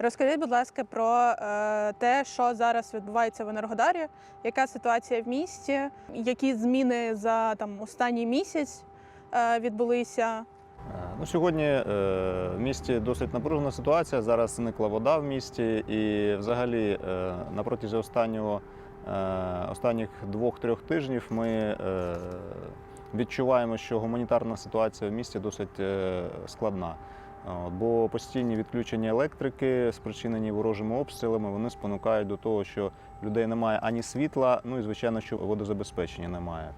Розкажіть, будь ласка, про е, те, що зараз відбувається в Енергодарі, яка ситуація в місті, які зміни за там останній місяць е, відбулися. Е, Ну, сьогодні е, в місті досить напружена ситуація. Зараз зникла вода в місті, і взагалі е, на протязі останнього, е, останніх двох-трьох тижнів ми е, відчуваємо, що гуманітарна ситуація в місті досить е, складна. Бо постійні відключення електрики, спричинені ворожими обстрілами, вони спонукають до того, що людей немає ані світла, ну і звичайно, що водозабезпечення немає.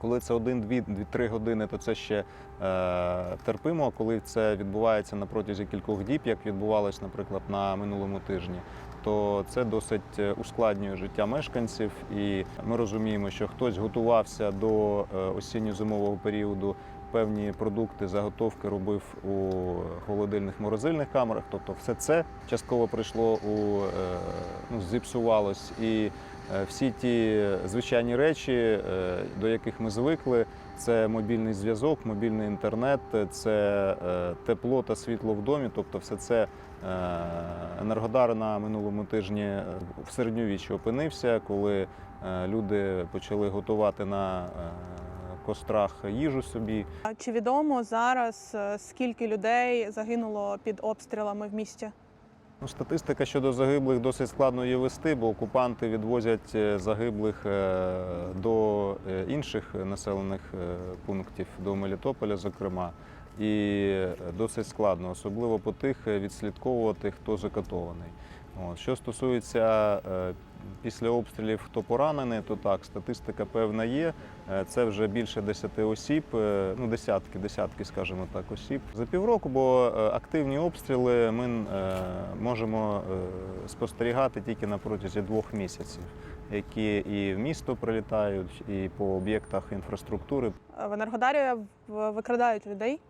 Коли це один, дві, дві-три години, то це ще е, терпимо. А Коли це відбувається на протязі кількох діб, як відбувалось, наприклад, на минулому тижні, то це досить е, ускладнює життя мешканців. І ми розуміємо, що хтось готувався до е, осінньо-зимового періоду. Певні продукти, заготовки робив у холодильних морозильних камерах. Тобто, все це частково прийшло у е, ну, зіпсувалось і Е, Всі ті звичайні речі, е, до яких ми звикли, це мобільний зв'язок, мобільний інтернет, це тепло та світло в домі. Тобто, все це Енергодар на минулому тижні в середньовіччі опинився, коли люди почали готувати на кострах їжу собі. А Чи відомо зараз е, скільки людей загинуло під обстрілами в місті? Ну, статистика щодо загиблих досить складно її вести, бо окупанти відвозять е, загиблих е, до інших населених пунктів, до Мелітополя, зокрема. І досить складно, особливо по тих відслідковувати, хто закатований. От. Що стосується після обстрілів, хто поранений, то так, статистика певна є. Е, Це вже більше 10 осіб, е, ну десятки, десятки, скажімо так, осіб. За півроку, бо е, активні обстріли ми можемо спостерігати тільки на протязі двох місяців, які і в місто прилітають, і по об'єктах інфраструктури. В Енергодарі викрадають людей.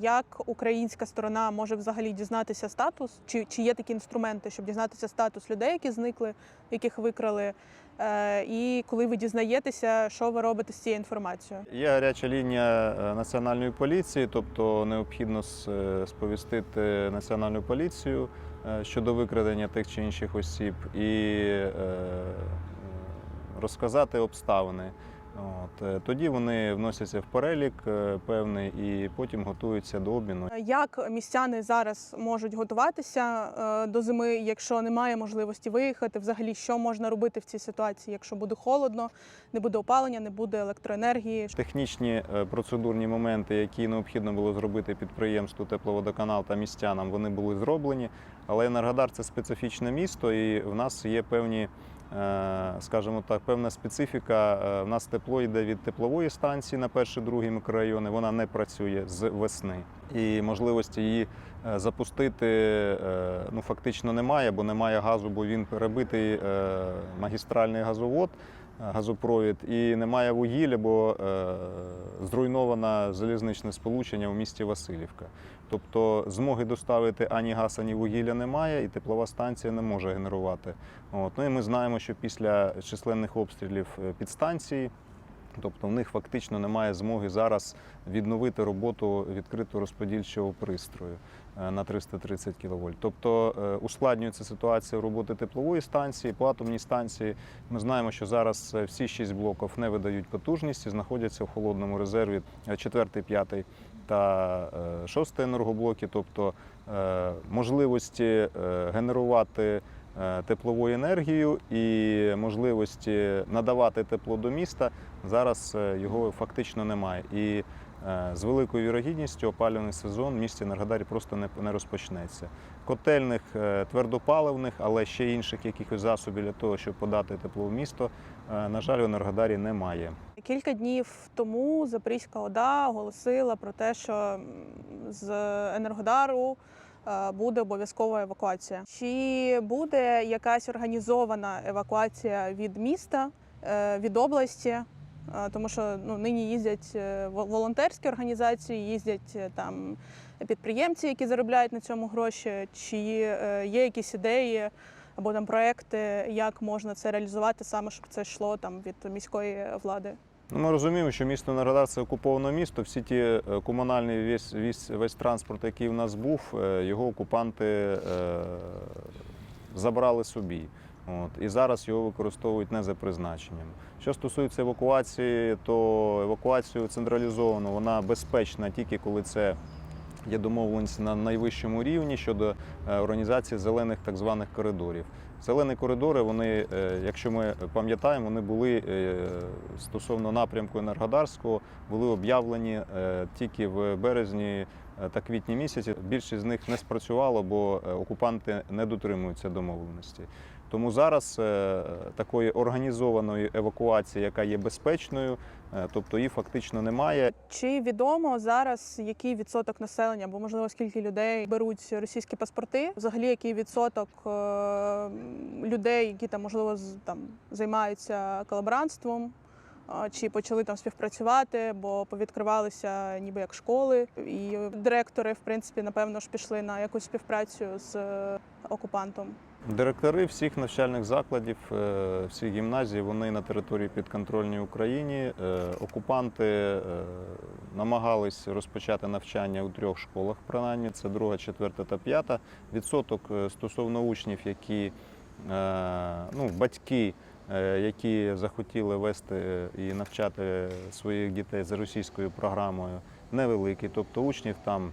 Як українська сторона може взагалі дізнатися статус? Чи, чи є такі інструменти, щоб дізнатися статус людей, які зникли, яких викрали? Е, І коли ви дізнаєтеся, що ви робите з цією інформацією? Є гаряча лінія е, національної поліції, тобто необхідно е, сповістити національну поліцію щодо викрадення тих чи інших осіб і розказати обставини. От. е, Тоді вони вносяться в перелік е, певний і потім готуються до обміну. Е, Як містяни зараз можуть готуватися до зими, якщо немає можливості виїхати? Взагалі, що можна робити в цій ситуації, якщо буде холодно, не буде опалення, не буде електроенергії? Технічні процедурні моменти, які необхідно було зробити підприємству Тепловодоканал та містянам, вони були зроблені. Але Енергодар це специфічне місто, і в нас є певні, скажімо так, певна специфіка. Е, В нас тепло йде від теплової станції на перший, другий мікрорайони. Вона не працює з весни. І можливості її е, запустити е, ну, фактично немає, бо немає газу, бо він перебитий е, магістральний газовод газопровід і немає вугілля, бо е, зруйновано залізничне сполучення в місті Васильівка. Тобто змоги доставити ані газ, ані вугілля немає, і теплова станція не може генерувати. От. Ну і ми знаємо, що після численних обстрілів е, підстанції. Тобто в них фактично немає змоги зараз відновити роботу відкритого розподільчого пристрою е, на 330 кВт. Тобто е, ускладнюється ситуація роботи теплової станції, по атомній станції. Ми знаємо, що зараз всі шість блоків не видають потужності, знаходяться в холодному резерві 4, 5 та 6 енергоблоки. Тобто е, можливості е, генерувати е, теплову енергію і можливості надавати тепло до міста зараз е, його фактично немає. І е, з великою вірогідністю опалювальний сезон в місті Енергодарі просто не, не розпочнеться. Котельних е, твердопаливних, але ще інших якихось засобів для того, щоб подати тепло в місто, е, на жаль, в Енергодарі немає. Кілька днів тому Запорізька ОДА оголосила про те, що з Енергодару е, буде обов'язкова евакуація. Чи буде якась організована евакуація від міста, е, від області? Е, Тому що ну, нині їздять е, волонтерські організації, їздять е, там підприємці, які заробляють на цьому гроші. Чи е, є якісь ідеї або там проекти, як можна це реалізувати саме, щоб це йшло там від міської влади? Ну, ми розуміємо, що місто Енергодар це окуповане місто. Всі ті е, комунальний весь, весь, весь транспорт, який в нас був, е, його окупанти е, забрали собі. От, і зараз його використовують не за призначенням. Що стосується евакуації, то евакуацію централізовано вона безпечна тільки коли це є домовленість на найвищому рівні щодо е, організації зелених так званих коридорів. Зелені коридори, вони, е, якщо ми пам'ятаємо, вони були е, стосовно напрямку Енергодарського, були об'явлені тільки в березні та квітні місяці. Більшість з них не спрацювало, бо окупанти не дотримуються домовленості. Тому зараз такої організованої евакуації, яка є безпечною, тобто її фактично немає. Чи відомо зараз, який відсоток населення, або можливо скільки людей беруть російські паспорти? Взагалі, який відсоток е, людей, які там можливо там займаються колаборантством? Чи почали там співпрацювати, бо повідкривалися ніби як школи, і директори, в принципі, напевно ж пішли на якусь співпрацю з е, окупантом. Директори всіх навчальних закладів, е, всіх гімназій, вони на території підконтрольній Україні. Е, Окупанти е, намагались розпочати навчання у трьох школах, принаймні це друга, четверта та п'ята. Відсоток стосовно учнів, які ну, батьки, які захотіли вести і навчати своїх дітей за російською програмою, невеликий. Тобто учнів там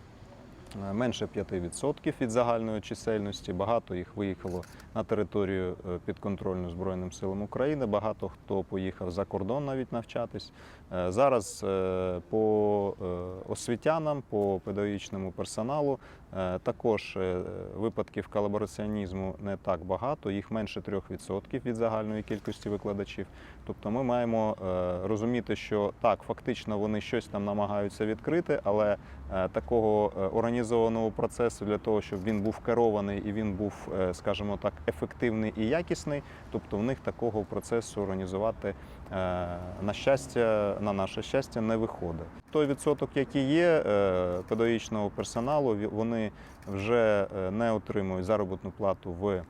менше 5% від загальної чисельності. Багато їх виїхало на територію е, підконтрольну Збройним силам України. Багато хто поїхав за кордон навіть навчатись. Е, Зараз е, по е, освітянам, по педагогічному персоналу е, також е, випадків колабораціонізму не так багато, їх менше 3% від загальної кількості викладачів. Тобто ми маємо е, розуміти, що так, фактично вони щось там намагаються відкрити, але е, такого е, організованого процесу для того, щоб він був керований і він був, е, скажімо так, ефективний і якісний. Тобто в них такого процесу організувати е, на щастя, на наше щастя, не виходить. Той відсоток, який є е, педагогічного персоналу, вони вже е, не отримують заробітну плату в е,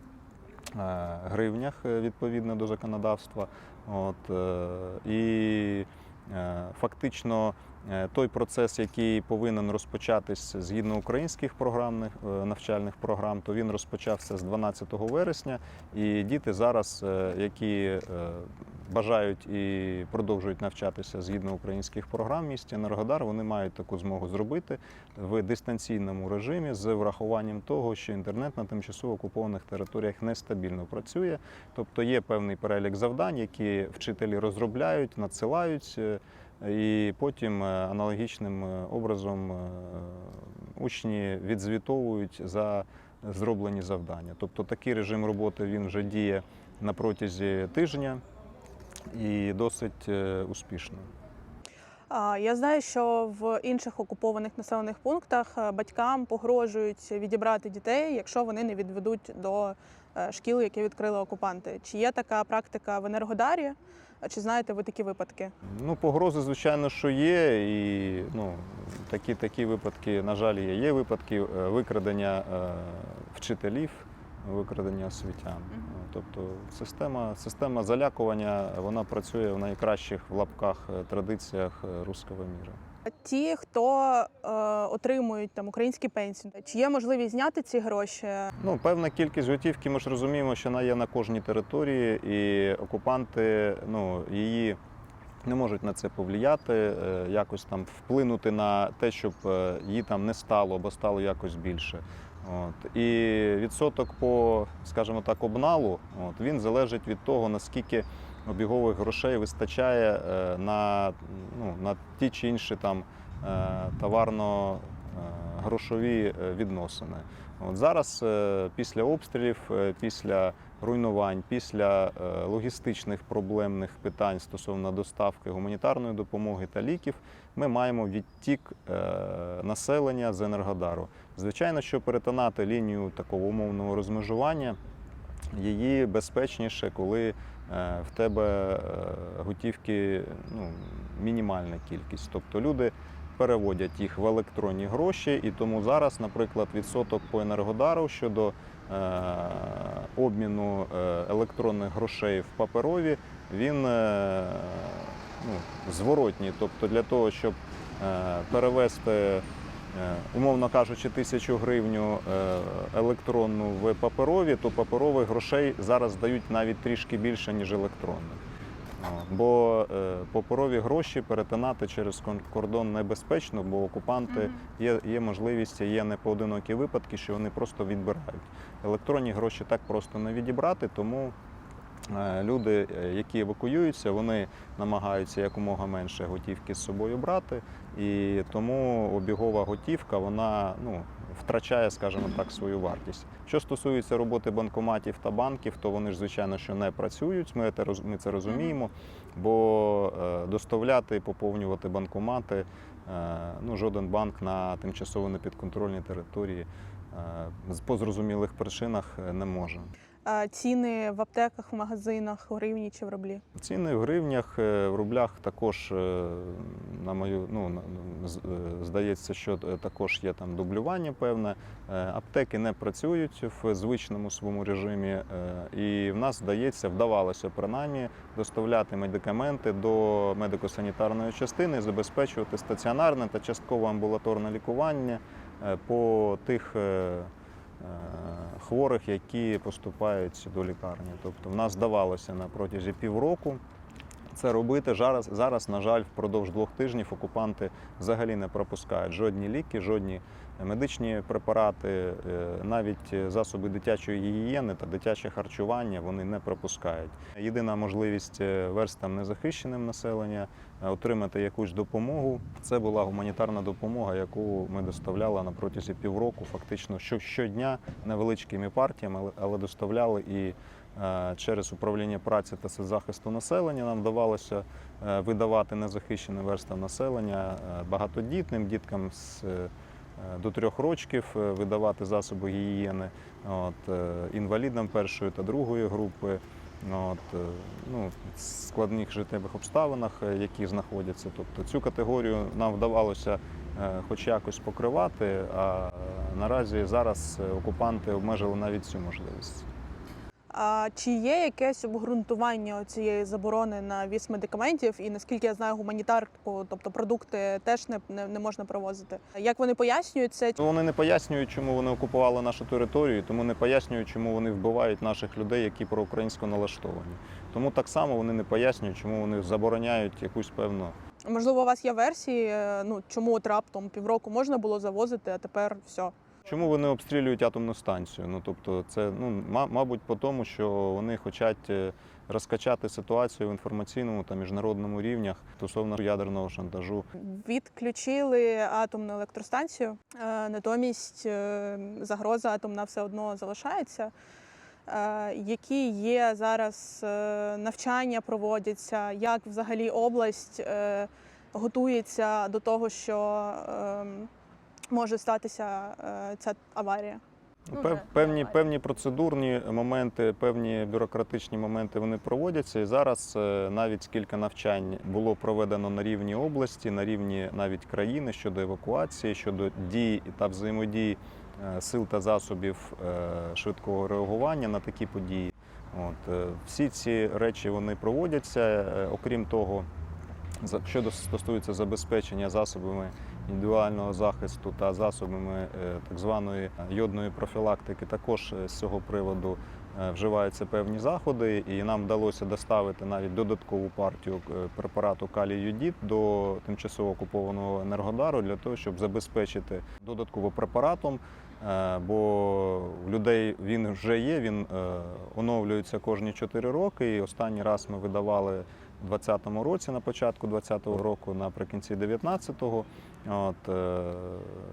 гривнях е, відповідно до законодавства. От, е, і е, фактично е, той процес, який повинен розпочатись згідно українських програмних е, навчальних програм, то він розпочався з 12 вересня. І діти зараз, е, які е, бажають і продовжують навчатися згідно українських програм місті Енергодар, вони мають таку змогу зробити в дистанційному режимі з врахуванням того, що інтернет на тимчасово окупованих територіях нестабільно працює. Тобто є певний перелік завдань, які вчителі розробляють, надсилають. І потім е, аналогічним е, образом е, учні відзвітовують за зроблені завдання. Тобто такий режим роботи він вже діє на протязі тижня і досить успішно. Я знаю, що в інших окупованих населених пунктах батькам погрожують відібрати дітей, якщо вони не відведуть до шкіл, які відкрили окупанти. Чи є така практика в Енергодарі? Чи знаєте ви такі випадки? Ну, погрози, звичайно, що є, і ну, такі, такі випадки, на жаль, є. Є випадки е, викрадення е, вчителів, викрадення освітян. Мгм. Тобто система, система залякування вона працює в найкращих в лапках е, традиціях е, руського міра. Ті, хто е, отримують там українські пенсії, чи є можливість зняти ці гроші? Ну, певна кількість готівки, ми ж розуміємо, що вона є на кожній території, і окупанти ну, її не можуть на це повлияти, е, якось там вплинути на те, щоб е, її там не стало або стало якось більше. От. І відсоток по, скажімо так, обналу, от, він залежить від того, наскільки обігових грошей вистачає е, на, ну, на ті чи інші там е, товарно-грошові відносини. От зараз е, після обстрілів, е, після руйнувань, після е, логістичних проблемних питань стосовно доставки гуманітарної допомоги та ліків, ми маємо відтік е, населення з Енергодару. Звичайно, що перетинати лінію такого умовного розмежування її безпечніше, коли е, в тебе е, готівки ну, мінімальна кількість. Тобто люди переводять їх в електронні гроші, і тому зараз, наприклад, відсоток по енергодару щодо е, обміну е, електронних грошей в паперові, він е, ну, зворотній. Тобто для того, щоб е, перевести, е, умовно кажучи, тисячу гривню е, електронну в паперові, то паперових грошей зараз дають навіть трішки більше, ніж електронних. От, Бо е, паперові гроші перетинати через кордон небезпечно, бо окупанти є, є можливість, є непоодинокі випадки, що вони просто відбирають. Електронні гроші так просто не відібрати, тому е, люди, е, які евакуюються, вони намагаються якомога менше готівки з собою брати, і тому обігова готівка вона ну, втрачає, скажімо так, свою вартість. Що стосується роботи банкоматів та банків, то вони ж звичайно що не працюють. Ми це роз- ми це розуміємо, бо е, доставляти і поповнювати банкомати е, ну, жоден банк на тимчасово непідконтрольній території е, по зрозумілих причинах не може. Ціни в аптеках, в магазинах, в гривні чи в рублі? Ціни в гривнях, е, в рублях також, е, на мою, ну, е, здається, що також є там дублювання певне. Аптеки не працюють в звичному своєму режимі, і в нас здається, вдавалося принаймні доставляти медикаменти до медико-санітарної частини, забезпечувати стаціонарне та частково амбулаторне лікування по тих. Е, Хворих, які поступають до лікарні. Тобто в нас здавалося на протязі півроку це робити. Зараз, зараз, на жаль, впродовж двох тижнів окупанти взагалі не пропускають жодні ліки, жодні медичні препарати, е, навіть засоби дитячої гігієни та дитяче харчування вони не пропускають. Єдина можливість е, верстам незахищеним населення е, отримати якусь допомогу. Це була гуманітарна допомога, яку ми доставляли на протязі півроку, фактично що- щодня невеличкими партіями, але- доставляли і через управління праці та соцзахисту населення нам вдавалося видавати незахищеним верстам населення багатодітним діткам з до трьох років е, видавати засоби гігієни, от, е, інвалідам першої та другої групи. От, е, ну, в складних життєвих обставинах, е, які знаходяться. Тобто цю категорію нам вдавалося е, хоч якось покривати, а е, наразі зараз е, окупанти обмежили навіть цю можливість. А чи є якесь обґрунтування цієї заборони на віз медикаментів? І наскільки я знаю, гуманітарку, тобто продукти, теж не, не, не можна провозити. Як вони пояснюють це? Ну, Вони не пояснюють, чому вони окупували нашу територію, тому не пояснюють, чому вони вбивають наших людей, які проукраїнсько налаштовані. Тому так само вони не пояснюють, чому вони забороняють якусь певну. Можливо, у вас є версії, е, ну чому от раптом півроку можна було завозити, а тепер все. Чому вони обстрілюють атомну станцію? Ну тобто, це ну ма- мабуть, по тому, що вони хочуть е, розкачати ситуацію в інформаційному та міжнародному рівнях стосовно ядерного шантажу. Відключили атомну електростанцію, е, натомість е, загроза атомна все одно залишається. Які є зараз навчання проводяться, як взагалі область готується до того, що ем, може статися е, ця аварія? Певні, певні процедурні моменти, певні бюрократичні моменти вони проводяться. І зараз е, навіть кілька навчань було проведено на рівні області, на рівні навіть країни щодо евакуації, щодо дій та взаємодії е, сил та засобів швидкого реагування на такі події. От, всі ці речі вони проводяться. Окрім того, що стосується забезпечення засобами індивідуального захисту та засобами е, так званої йодної профілактики, також е, з цього приводу е, вживаються певні заходи, і нам вдалося доставити навіть додаткову партію е, препарату калій-юдіт до тимчасово окупованого енергодару для того, щоб забезпечити додатково препаратом. е, Бо в людей він вже є, він е, оновлюється кожні 4 роки. І останній раз ми видавали у 2020 році, на початку 2020 року, наприкінці 19-го, от, е,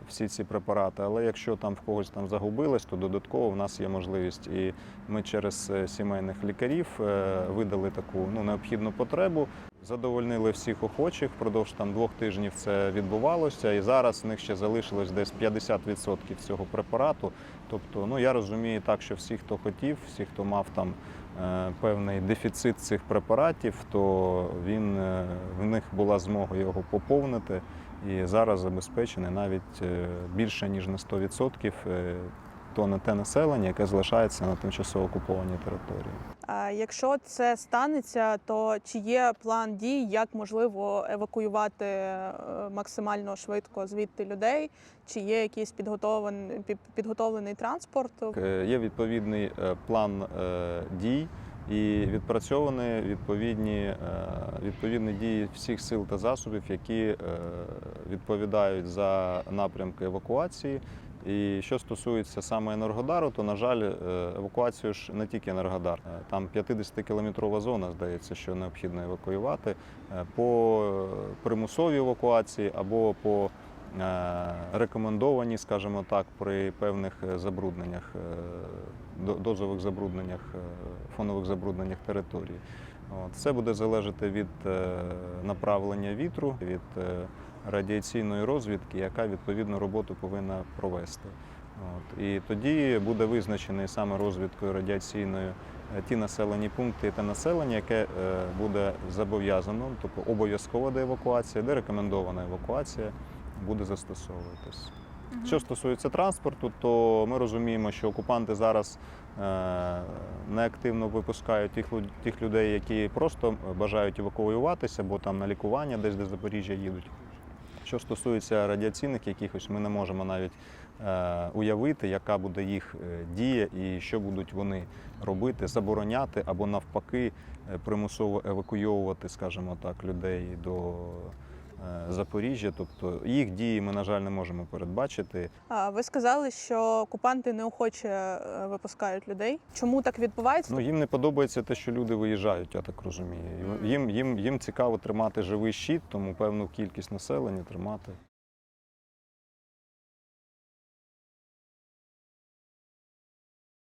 всі ці препарати. Але якщо там в когось там загубилось, то додатково в нас є можливість. І ми через е, сімейних лікарів е, видали таку ну, необхідну потребу. Задовольнили всіх охочих. Впродовж там двох тижнів це відбувалося, і зараз в них ще залишилось десь 50% цього препарату. Тобто, ну я розумію так, що всі, хто хотів, всі, хто мав там певний дефіцит цих препаратів, то він е, в них була змога його поповнити. І зараз забезпечений навіть е, більше ніж на 100% е, то на те населення, яке залишається на тимчасово окупованій території. А якщо це станеться, то чи є план дій, як можливо евакуювати е, максимально швидко звідти людей? Чи є якийсь підготовлений підготовлений транспорт? Е, Є відповідний е, план дій і відпрацьовані відповідні, е, відповідні дії всіх сил та засобів, які е, відповідають за напрямки евакуації. І що стосується саме Енергодару, то на жаль, е, евакуацію ж не тільки Енергодар. Там 50-кілометрова зона, здається, що необхідно евакуювати по примусовій евакуації або по рекомендовані, скажімо так, при певних е, забрудненнях, е, дозових забрудненнях, е, фонових забрудненнях території. Це буде залежати від е, направлення вітру, від е, радіаційної розвідки, яка відповідну роботу повинна провести. От. І тоді буде визначений саме розвідкою радіаційною е, ті населені пункти те населення, яке е, буде зобов'язано, тобто обов'язкова деевакуація, де рекомендована евакуація буде застосовуватись. Що стосується транспорту, то ми розуміємо, що окупанти зараз е, неактивно випускають тих, тих людей, які просто бажають евакуюватися, бо там на лікування десь до Запоріжжя їдуть. Що стосується радіаційних якихось, ми не можемо навіть е, уявити, яка буде їх е, дія і що будуть вони робити, забороняти або навпаки примусово евакуйовувати, скажімо так, людей до Запоріжжя. Тобто їх дії ми, на жаль, не можемо передбачити. А ви сказали, що окупанти неохоче е, випускають людей. Чому так відбувається? Ну їм не подобається те, що люди виїжджають, я так розумію. Їм, їм, їм цікаво тримати живий щит, тому певну кількість населення тримати.